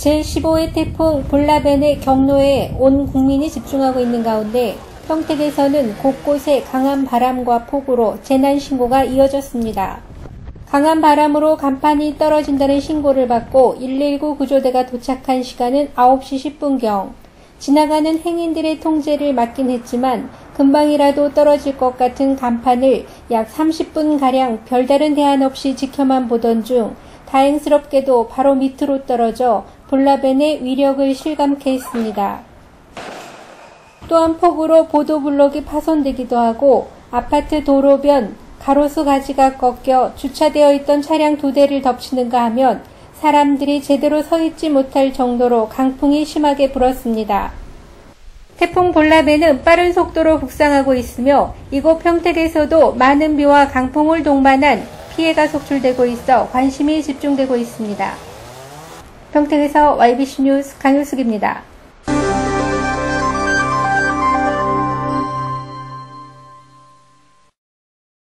제15회 태풍 볼라벤의 경로에 온 국민이 집중하고 있는 가운데 평택에서는 곳곳에 강한 바람과 폭우로 재난 신고가 이어졌습니다. 강한 바람으로 간판이 떨어진다는 신고를 받고 119 구조대가 도착한 시간은 9시 10분경. 지나가는 행인들의 통제를 맡긴 했지만 금방이라도 떨어질 것 같은 간판을 약 30분가량 별다른 대안 없이 지켜만 보던 중 다행스럽게도 바로 밑으로 떨어져 볼라벤의 위력을 실감케 했습니다. 또한 폭우로 보도블록이 파손되기도 하고 아파트 도로변 가로수 가지가 꺾여 주차되어 있던 차량 두 대를 덮치는가 하면 사람들이 제대로 서 있지 못할 정도로 강풍이 심하게 불었습니다. 태풍 볼라베는 빠른 속도로 북상하고 있으며 이곳 평택에서도 많은 비와 강풍을 동반한 피해가 속출되고 있어 관심이 집중되고 있습니다. 평택에서 YBC 뉴스 강효숙입니다.